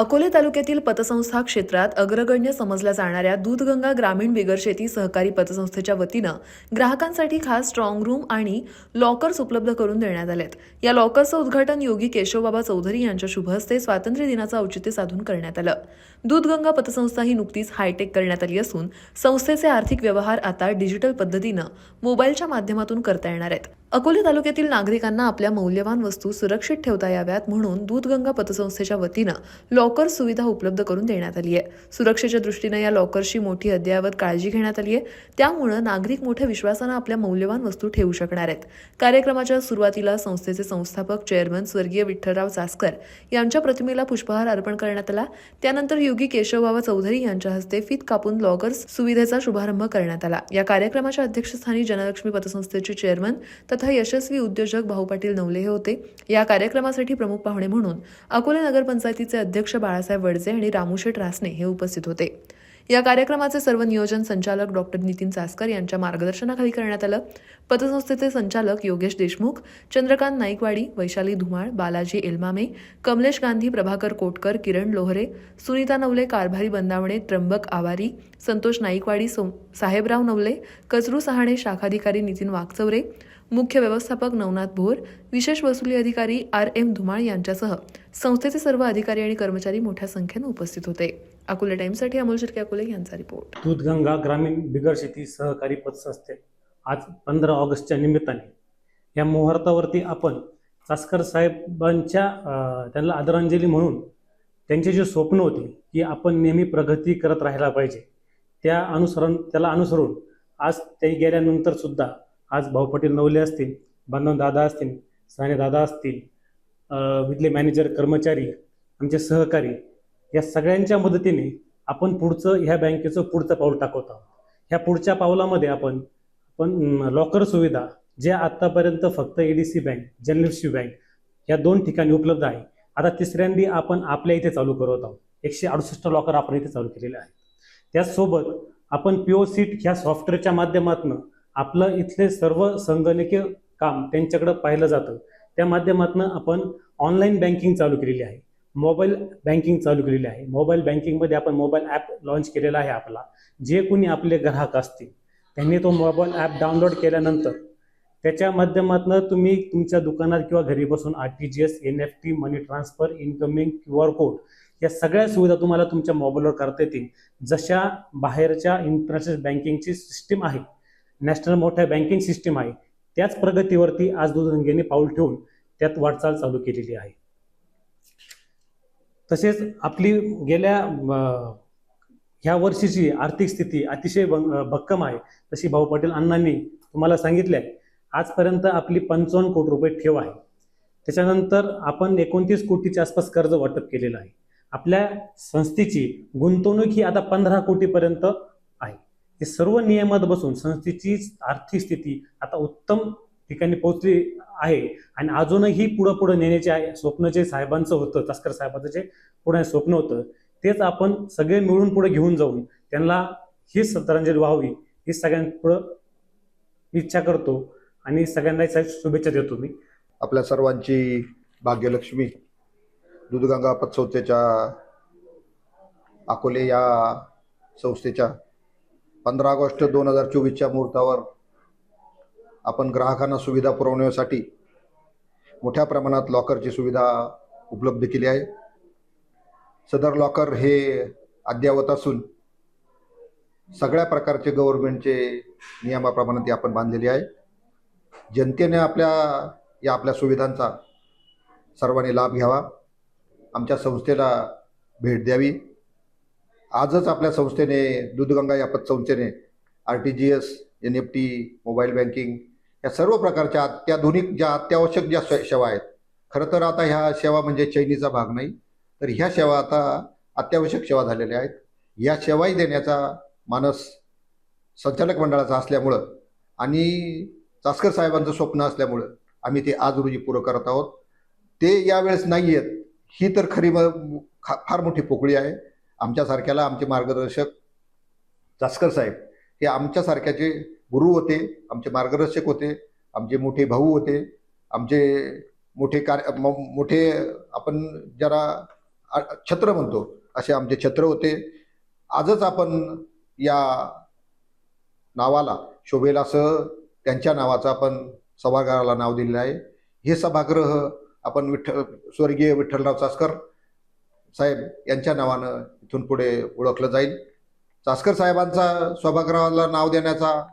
अकोले तालुक्यातील पतसंस्था क्षेत्रात अग्रगण्य समजल्या जाणाऱ्या दूधगंगा ग्रामीण बिगरशेती सहकारी पतसंस्थेच्या वतीनं ग्राहकांसाठी खास स्ट्रॉंग रूम आणि लॉकर्स उपलब्ध करून देण्यात आलेत. या लॉकर्सचं उद्घाटन योगी केशवबाबा चौधरी यांच्या शुभहस्ते स्वातंत्र्य दिनाचं औचित्य साधून करण्यात आलं. दूधगंगा पतसंस्था ही नुकतीच हायटेक करण्यात आली असून संस्थेचे आर्थिक व्यवहार आता डिजिटल पद्धतीनं मोबाईलच्या माध्यमातून करता येणार आहेत. अकोले तालुक्यातील नागरिकांना आपल्या मौल्यवान वस्तू सुरक्षित ठेवता याव्यात म्हणून दूधगंगा पतसंस्थेच्या वतीनं लॉकर सुविधा उपलब्ध करून देण्यात आली आहे. सुरक्षेच्या दृष्टीनं या लॉकरची मोठी अद्ययावत काळजी घेण्यात आली आहे. त्यामुळं नागरिक मोठ्या विश्वासानं आपल्या मौल्यवान वस्तू ठेवू शकणार आहेत. कार्यक्रमाच्या सुरुवातीला संस्थेचे संस्थापक चेअरमन स्वर्गीय विठ्ठलराव चासकर यांच्या प्रतिमेला पुष्पहार अर्पण करण्यात आला. त्यानंतर योगी केशवबाबा चौधरी यांच्या हस्ते फीत कापून लॉकर्स सुविधेचा शुभारंभ करण्यात आला. या कार्यक्रमाच्या अध्यक्षस्थानी जनलक्ष्मी पतसंस्थेचे चेअरमन तथा यशस्वी उद्योजक भाऊ पाटील नवले हे होते. या कार्यक्रमासाठी प्रमुख पाहुणे म्हणून अकोले नगरपंचायतीचे अध्यक्ष बाळासाहेब वडजे आणि रामूशेठ रासने हे उपस्थित होते. या कार्यक्रमाचे सर्व नियोजन संचालक डॉक्टर नितीन चासकर यांच्या मार्गदर्शनाखाली करण्यात आलं. पतसंस्थेचे संचालक योगेश देशमुख चंद्रकांत नाईकवाडी वैशाली धुमाळ बालाजी एलमामे कमलेश गांधी प्रभाकर कोटकर किरण लोहरे सुनीता नवले कारभारी बंदावणे त्र्यंबक आवारी संतोष नाईकवाडी सोम साहेबराव नवले कचरू सहाणे शाखाधिकारी नितीन वाकचौरे मुख्य व्यवस्थापक नवनाथ भोर विशेष वसुली अधिकारी आर एम धुमाळ यांच्यासह संस्थेचे सर्व अधिकारी आणि कर्मचारी मोठ्या संख्येनं उपस्थित होते. अकोले टाइम्ससाठी अमोल शिर्के अकोले यांचा रिपोर्ट. दूधगंगा ग्रामीण बिगर शेती सहकारी पतसंस्थे आज पंधरा ऑगस्टच्या निमित्ताने या मुहूर्तावरती आपण चास्कर साहेबांच्या त्यांना आदरांजली म्हणून त्यांचे जे स्वप्न होते की आपण नेहमी प्रगती करत राहायला पाहिजे त्या अनुसरण त्याला अनुसरून आज ते गेल्यानंतर सुद्धा आज भाऊ पटेल नवले असतील बांधव दादा असतील साने दादा असतील इथले मॅनेजर कर्मचारी आमचे सहकारी या सगळ्यांच्या मदतीने आपण पुढचं ह्या बँकेचं पुढचं पाऊल टाकवत आहोत. ह्या पुढच्या पावलामध्ये आपण पण लॉकर सुविधा जे आत्तापर्यंत फक्त ए डी सी बँक जनलिप्सी बँक या दोन ठिकाणी उपलब्ध आहे. आता तिसऱ्यांदी आपण आपल्या इथे चालू करत आहोत. एकशे अडुसष्ट लॉकर आपण इथे चालू केलेले आहेत. त्याचसोबत आपण पी ओ सीट ह्या सॉफ्टवेअरच्या माध्यमातून आपलं इथले सर्व संगणकीय काम त्यांच्याकडे पाहिलं जातं. त्या माध्यमातून आपण ऑनलाईन बँकिंग चालू केलेली आहे. मोबाईल बँकिंग चालू केलेली आहे. मोबाईल बँकिंगमध्ये आपण मोबाईल ॲप लॉन्च केलेला आहे आपला. जे कोणी आपले ग्राहक असतील त्यांनी तो मोबाईल ॲप डाउनलोड केल्यानंतर त्याच्या माध्यमातून तुम्ही तुमच्या दुकानात किंवा घरी बसून R T G S N F T money transfer incoming Q R code या सगळ्या सुविधा तुम्हाला तुमच्या मोबाईलवर करता येतील. जशा बाहेरच्या इंटरनॅशनल बँकिंगची सिस्टीम आहे नॅशनल मोठ्या बँकिंग सिस्टीम आहे. त्याच प्रगतीवरती आज दूधगंगेने पाऊल ठेवून त्यात वाटचाल चालू केलेली आहे. तसेच आपली गेल्या ह्या वर्षीची आर्थिक स्थिती अतिशय भक्कम आहे. तशी भाऊ पाटील अण्णांनी तुम्हाला सांगितले आहे आजपर्यंत आपली पंचावन्न कोटी रुपये ठेव आहे. त्याच्यानंतर आपण एकोणतीस कोटीच्या आसपास कर्ज वाटप केलेलं आहे. आपल्या संस्थेची गुंतवणूक ही आता पंधरा कोटीपर्यंत हे सर्व नियमात बसून संस्थेची आर्थिक स्थिती आता उत्तम ठिकाणी पोहोचली आहे. आणि अजूनही पुढं पुढं नेण्याचे आहे. स्वप्न जे साहेबांचं होतं तस्कर साहेबांचं जे पुढे स्वप्न होतं तेच आपण सगळे मिळून पुढे घेऊन जाऊन त्यांना ही श्रद्धांजली व्हावी ही सगळ्यांपुढं इच्छा करतो आणि सगळ्यांना शुभेच्छा देतो मी. आपल्या सर्वांची भाग्यलक्ष्मी दूधगंगा पतसंस्थेच्या अकोले या संस्थेच्या पंधरा ऑगस्ट दोन हजार चोवीसच्या मुहूर्तावर आपण ग्राहकांना सुविधा पुरवण्यासाठी मोठ्या प्रमाणात लॉकरची सुविधा उपलब्ध केली आहे. सदर लॉकर हे अद्ययावत असून सगळ्या प्रकारचे गव्हर्नमेंटचे नियमाप्रमाणे ती आपण बांधलेली आहे. जनतेने आपल्या या आपल्या सुविधांचा सर्वांनी लाभ घ्यावा. आमच्या संस्थेला भेट द्यावी. आजच आपल्या संस्थेने दूधगंगा या पतसंस्थेने R T G S N F T mobile banking या सर्व प्रकारच्या अत्याधुनिक ज्या अत्यावश्यक ज्या सेवा आहेत खरं तर आता ह्या सेवा म्हणजे चैनीचा भाग नाही तर ह्या सेवा आता अत्यावश्यक सेवा झालेल्या आहेत. या सेवाही देण्याचा मानस संचालक मंडळाचा असल्यामुळं आणि चास्कर साहेबांचं स्वप्न असल्यामुळं आम्ही ते आज रोजी पुरं करत आहोत. ते यावेळेस नाही आहेत ही तर खरी म- खा- फार मोठी पोकळी आहे. आमच्यासारख्याला आमचे मार्गदर्शक जास्कर साहेब हे आमच्यासारख्याचे गुरु होते आमचे मार्गदर्शक होते आमचे मोठे भाऊ होते आमचे मोठे कार्य मोठे आपण जरा छत्र म्हणतो असे आमचे छत्र होते. आजच आपण या नावाला शोभेलासह त्यांच्या नावाचा आपण सभागृहाला नाव दिलेलं आहे. हे सभागृह आपण विठ्ठल स्वर्गीय विठ्ठलराव चासकर साहेब यांच्या नावानं इथून पुढे ओळखलं जाईल. चास्कर साहेबांचा सभागृहाला नाव देण्याचा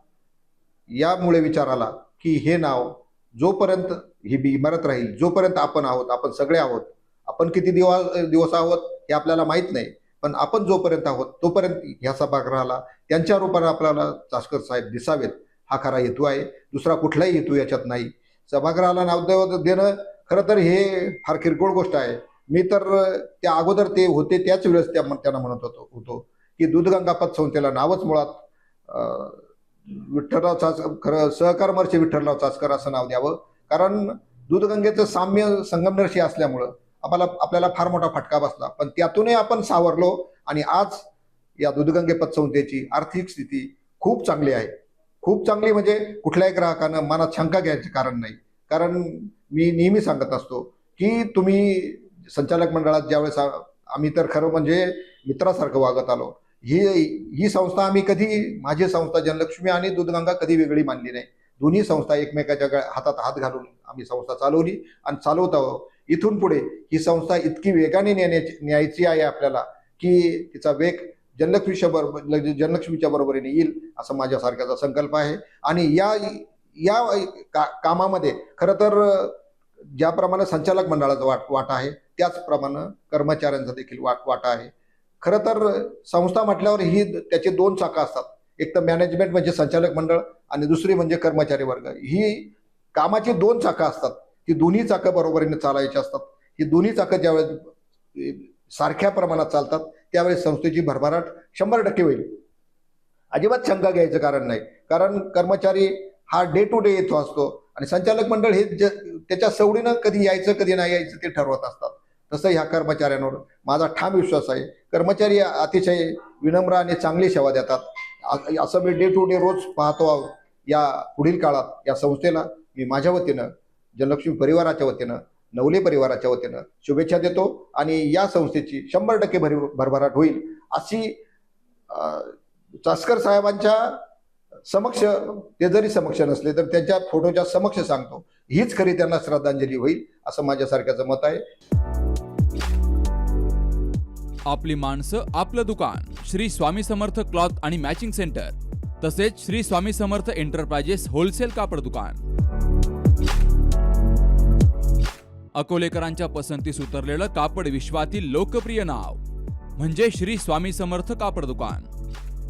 यामुळे विचार आला की हे नाव जोपर्यंत ही बी इमारत राहील जोपर्यंत आपण आहोत आपण सगळे आहोत आपण किती दिवस दिवस आहोत हे आपल्याला माहीत नाही पण आपण जोपर्यंत आहोत तोपर्यंत ह्या सभागृहाला त्यांच्या रूपाने आपल्याला चास्कर साहेब दिसावेत हा खरा हेतू आहे. दुसरा कुठलाही हेतू याच्यात नाही. सभागृहाला नाव देव- देणं खरं तर हे फार किरकोळ गोष्ट आहे. मी तर त्या अगोदर ते होते त्याच वेळेस त्या त्यांना म्हणत होतो होतो की दूधगंगा पतसंस्थेला नावच मुळात विठ्ठलराव चाच खरं सहकर्मर्षी विठ्ठलराव चाचकर असं नाव द्यावं. कारण दूधगंगेचं साम्य संगमनर्षी असल्यामुळं आम्हाला आपल्याला फार मोठा फटका बसला. पण त्यातूनही आपण सावरलो आणि आज या दूधगंगे पतसंस्थेची आर्थिक स्थिती खूप चांगली आहे. खूप चांगली म्हणजे कुठल्याही ग्राहकानं मनात शंका घ्यायचं कारण नाही. कारण मी नेहमी सांगत असतो की तुम्ही संचालक मंडळात ज्यावेळेस आम्ही तर खरं म्हणजे मित्रासारखं वागत आलो. ही ही संस्था आम्ही कधी माझी संस्था जनलक्ष्मी आणि दूधगंगा कधी वेगळी मानली नाही. दोन्ही संस्था एकमेकाच्या हातात हात घालून आम्ही संस्था चालवली आणि चालवत आहोत. इथून पुढे ही संस्था इतकी वेगाने नेण्याची न्यायची आहे आपल्याला की तिचा वेग जनलक्ष्मीच्या बरोबर जनलक्ष्मीच्या बरोबरीने येईल असं माझ्यासारख्याचा संकल्प आहे. आणि या या का कामामध्ये खरं तर ज्याप्रमाणे संचालक मंडळाचा वाट वाटा आहे त्याचप्रमाणे कर्मचाऱ्यांचा देखील वाट वाटा आहे. खरं तर संस्था म्हटल्यावर ही त्याचे दोन चाकं असतात. एक तर मॅनेजमेंट म्हणजे संचालक मंडळ आणि दुसरी म्हणजे कर्मचारी वर्ग. ही कामाची दोन चाकं असतात. ती दोन्ही चाकं बरोबरीने चालायची असतात. ही दोन्ही चाकं ज्यावेळेस सारख्या प्रमाणात चालतात त्यावेळेस संस्थेची भरभराट शंभर टक्के होईल. अजिबात शंका घ्यायचं कारण नाही. कारण कर्मचारी हा डे टू डे येतो असतो. आणि संचालक मंडळ हे ज- त्याच्या सवडीनं कधी यायचं कधी नाही यायचं ते ठरवत असतात. तसं ह्या कर्मचाऱ्यांवर माझा ठाम विश्वास आहे. कर्मचारी अतिशय विनम्र आणि चांगली सेवा देतात. असं मी डे टू डे रोज पाहतो या पुढील काळात या संस्थेला. मी माझ्या वतीनं जनलक्ष्मी परिवाराच्या वतीनं नवले परिवाराच्या वतीनं शुभेच्छा देतो आणि या संस्थेची शंभर टक्के भरी भरभराट होईल अशी चास्कर साहेबांच्या समक्ष ते जरी समक्ष नसले तर त्यांच्या फोटोच्या समक्ष सांगतो. हीच खरी त्यांना श्रद्धांजली होईल असं माझ्यासारख्याचं मत आहे. आपली माणसं आपलं दुकान श्री स्वामी समर्थ क्लॉथ आणि मॅचिंग सेंटर तसेच श्री स्वामी समर्थ एंटरप्राइजेस होलसेल कापड दुकान. अकोलेकरांच्या पसंतीस उतरलेलं कापड विश्वातील लोकप्रिय नाव म्हणजे श्री स्वामी समर्थ कापड दुकान.